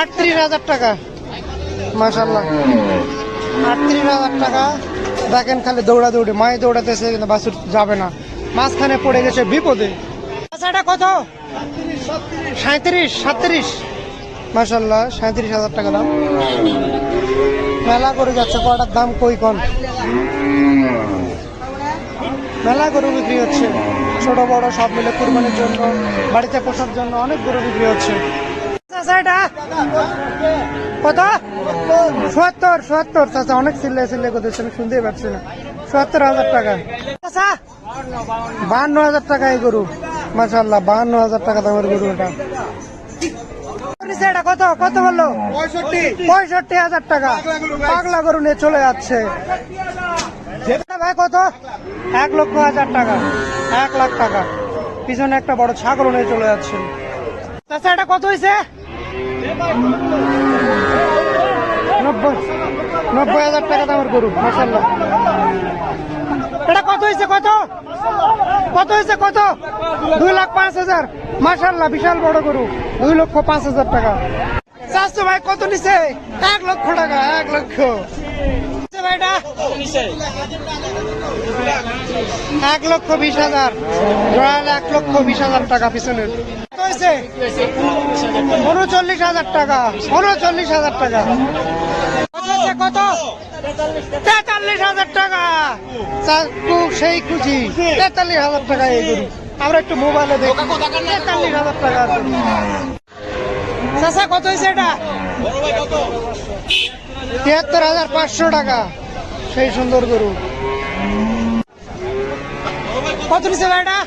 আটত্রিশ হাজার টাকা। মাসাল্লাহ আটত্রিশ হাজার টাকা। দেখেন খালি দৌড়া দৌড়ে মায়ে দৌড়াতেছে, কিন্তু বাসুর যাবে না। মাঝখানে পড়ে গেছে বিপদে। আচ্ছা কত? সাঁত্রিশ। সাতত্রিশ মাসাল্লাহ সাঁত্রিশ হাজার টাকা দাম। মেলা করে যাচ্ছে কটার দাম কই কন? মেলা গরু বিক্রি হচ্ছে। ছোট, বড়, সব মিলে কুরবানির জন্য, বাড়িতে পোষার জন্য অনেক গরু বিক্রি হচ্ছে। চাচা, এটা কত? চুয়াত্তর চুয়াত্তর চাচা অনেক সিল্লে সিল্লে করতেছে আমি শুনতেই পাচ্ছি না। চুয়াত্তর হাজার টাকা। চাচা বাহান্ন হাজার টাকা এই গরু। মাসাল্লাহ বাহান্ন হাজার টাকা দামের গরু এটা। এটা কত? কত বলল? পঁয়ষট্টি। হাজার টাকা। পাগলা গরু নিয়ে চলে যাচ্ছে। ভাই কত? এক লক্ষ হাজার টাকা। এক লাখ টাকা। পিছনে একটা বড় ছাগল নিয়ে চলে যাচ্ছে। চাচা এটা কত হয়েছে নব্বই নব্বই হাজার টাকা দামের গরু মাসাল্লাহ এটা কত হয়েছে কত? কত হয়েছে কত? দুই লাখ পাঁচ হাজার। মাসাল্লাহ বিশাল বড় গরু, দুই লক্ষ পাঁচ হাজার টাকা। চারশো ভাই, কত নিছে? এক লক্ষ টাকা, এক লক্ষ। ভাইটা? এক লক্ষ বিশ হাজার। এক লক্ষ বিশ হাজার টাকা পিছনের। হয়েছে? উনচল্লিশ হাজার টাকা, উনচল্লিশ হাজার টাকা। কত? তেতাল্লিশ হাজার টাকা। সেই খুশি। তেতাল্লিশ হাজার টাকা এই গরু। আমরা একটু মোবাইলে দেখি। তেতাল্লিশ হাজার টাকা। চাষা কত হয়েছে এটা? তিয়াত্তর হাজার পাঁচশো টাকা। সেই সুন্দর গরু। কত নিচ্ছে ভাই এটা?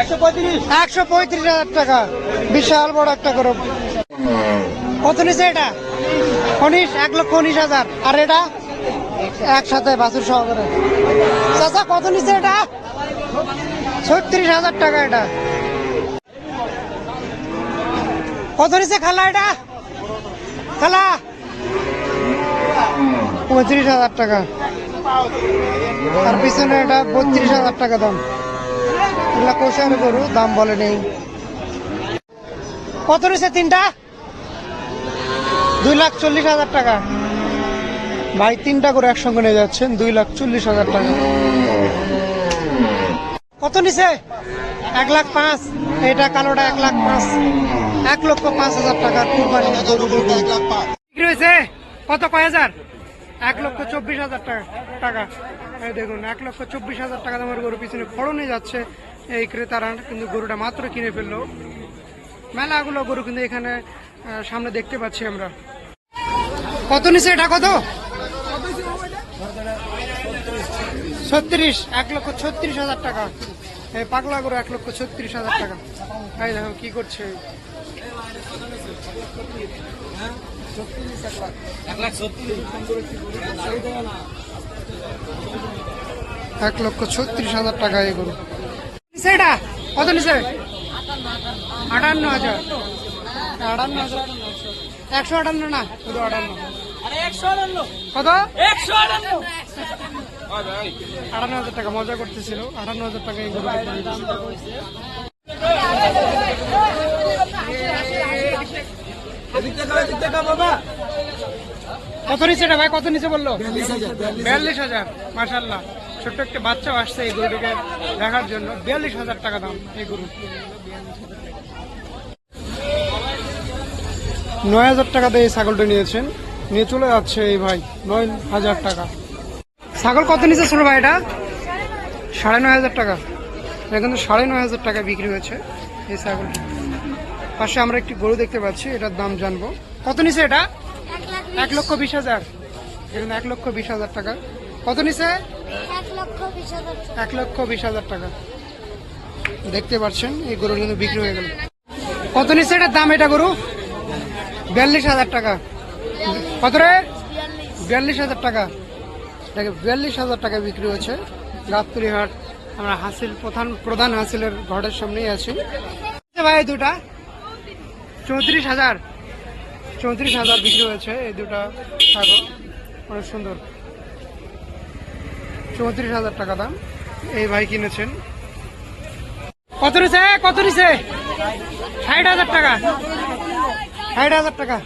একশো পঁয়ত্রিশ? হাজার টাকা। বিশাল বড় একটা গরু। কত নিচ্ছে এটা? উনিশ এক লক্ষ উনিশ হাজার। আর এটা? একসাথে বাছুর সহকারে। চাচা, কত নিচ্ছে এটা? ছত্রিশ হাজার টাকা এটা। কত নিচ্ছে খালা এটা? খালা? পঁয়ত্রিশ হাজার টাকা। আর পিছনে এটা বত্রিশ হাজার টাকা দাম। এগুলা কোষার গরু দাম বলে নেই। কত নিচ্ছে তিনটা? দুই লাখ চল্লিশ হাজার টাকা। ভাই তিনটা করে একসঙ্গে নিয়ে যাচ্ছেন দুই লাখ চল্লিশ হাজার টাকা। কত নিছে? এক লাখ পাঁচ। এটা কালোটা এক লাখ পাঁচ। এক লক্ষ পাঁচ হাজার টাকা কুরবানি। বিক্রি হয়েছে? কত কয় হাজার? এক লক্ষ চব্বিশ হাজার টাকা টাকা। দেখুন, এক লক্ষ চব্বিশ হাজার টাকা দামের গরু পিছনে ফড়নে যাচ্ছে। এই ক্রেতারা কিন্তু গরুটা মাত্র কিনে ফেলল। মেলাগুলো গরু কিন্তু এখানে সামনে দেখতে পাচ্ছি আমরা। কত নিচে এটা কত? ছত্রিশ, এক লক্ষ ছত্রিশ হাজার টাকা। এই পাগলা গরু এক লক্ষ ছত্রিশ হাজার টাকা। এই দেখো কি করছে। এক লক্ষ ছত্রিশ হাজার টাকা এই গরু। এটা কত নিচে আটান্ন হাজার। আটান্ন হাজার। একশো আটান্ন না? শুধু আটান্ন। কত? আটান্ন হাজার টাকা মজা করতেছিল। আটান্ন হাজার টাকা এই গরু কত নিচে এটা ভাই? কত নিচে বলল? বিয়াল্লিশ হাজার মাসাল্লাহ ছোট্ট একটা বাচ্চাও আসছে এই গরুটাকে দেখার জন্য। বিয়াল্লিশ হাজার টাকা দাম এই গরু। নয় হাজার টাকা দিয়ে এই ছাগলটা নিয়েছেন। নিয়ে চলে যাচ্ছে এই ভাই নয় হাজার টাকা। ছাগল কত নিচে ছোট ভাই এটা? সাড়ে নয় হাজার টাকা। এটা কিন্তু সাড়ে নয় হাজার টাকা বিক্রি হয়েছে এই ছাগলটা। পাশে আমরা একটি গরু দেখতে পাচ্ছি, এটার দাম জানব। কত নিচে এটা? এক লক্ষ বিশ হাজার। এখানে এক লক্ষ বিশ হাজার টাকা। কত নিচে এক লক্ষ বিশ হাজার টাকা। দেখতে পাচ্ছেন, এই গরু কিন্তু বিক্রি হয়ে গেল। কত নিচে এটার দাম এটা গরু? বিয়াল্লিশ হাজার টাকা। কত রে? বিয়াল্লিশ হাজার টাকা। দেখে বিয়াল্লিশ হাজার টাকা বিক্রি হয়েছে গাবতলি হাট, আমরা হাসিল প্রধান প্রধান হাসিলের ঘরের সামনেই আছি। ভাই দুটা। চৌত্রিশ হাজার। চৌত্রিশ হাজার বিক্রি হয়েছে এই দুটা ছাগল। অনেক সুন্দর। চৌত্রিশ হাজার টাকা দাম। এই ভাই কিনেছেন। কত নিছে? কত নিছে? ষাট হাজার টাকা। ষাট হাজার টাকা।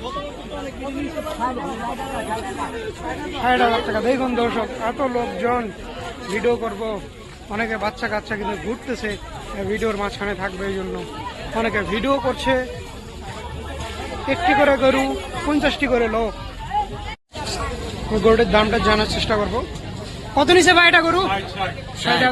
ষাট হাজার টাকা। দেখুন দর্শক, এত লোকজন ভিডিও করব। অনেকে বাচ্চা কাচ্চা কিন্তু ঘুরতেছে, ভিডিওর মাঝখানে থাকবে এই জন্য। অনেকে ভিডিও করছে। একটি করে গরু, পঞ্চাশটি করে লোক। গরুটের দামটা জানার চেষ্টা করব। কত নিচে বা এটা গরু? ষাট